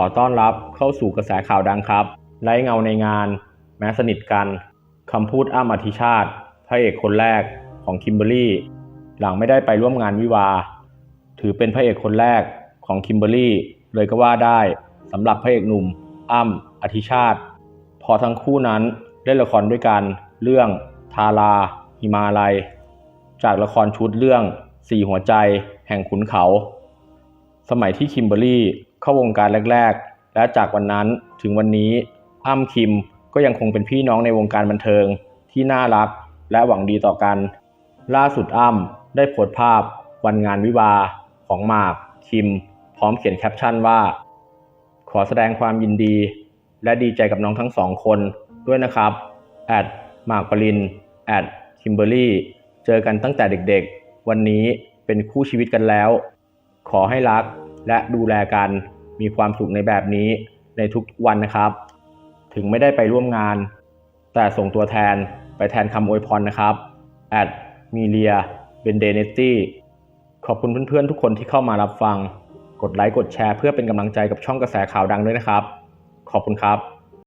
อต้อนรับเข้าสู่กระแสข่าวดังครับ ไร้เงาในงาน แม้สนิทกันคำพูดอ้ำอธิชาติ พระเอกคนแรกของคิมเบอรี่ หลังไม่ได้ไปร่วมงานวิวา ถือเป็นพระเอกคนแรกของคิมเบอรี่ เลยก็ว่าได้สำหรับพระเอกหนุ่มอ้ำอธิชาติ พอทั้งคู่นั้นเล่นละครด้วยกัน เรื่องทาราหิมาลัย จากละครชุดเรื่องสี่หัวใจแห่งขุนเขา สมัยที่คิมเบอรี่ เข้าวงการแรก ๆ และจากวันนั้นถึงวันนี้อ้ำคิมก็ยังคงเป็นพี่น้องในวงการบันเทิงที่น่ารักและหวังดีต่อกัน ล่าสุดอ้ำได้โพสต์ภาพวันงานวิวาของหมากคิม พร้อมเขียนแคปชั่นว่า ขอแสดงความยินดี และดีใจกับน้องทั้งสองคนด้วยนะครับแอดหมากปรินแอดคิมเบอรี่เจอกันตั้งแต่เด็กๆ วันนี้เป็นคู่ชีวิตกันแล้ว ขอให้รักและดูแลกัน มีความสุขในแบบนี้ในทุกวันนะครับ ถึงไม่ได้ไปร่วมงาน แต่ส่งตัวแทนไปแทนคำอวยพรนะครับแอดมีเลียเบนเดเนสตี้ขอบคุณเพื่อนๆทุกคนที่เข้ามารับฟัง กดไลค์กดแชร์เพื่อเป็นกำลังใจกับช่องกระแสข่าวดังด้วยนะครับ ขอบคุณครับ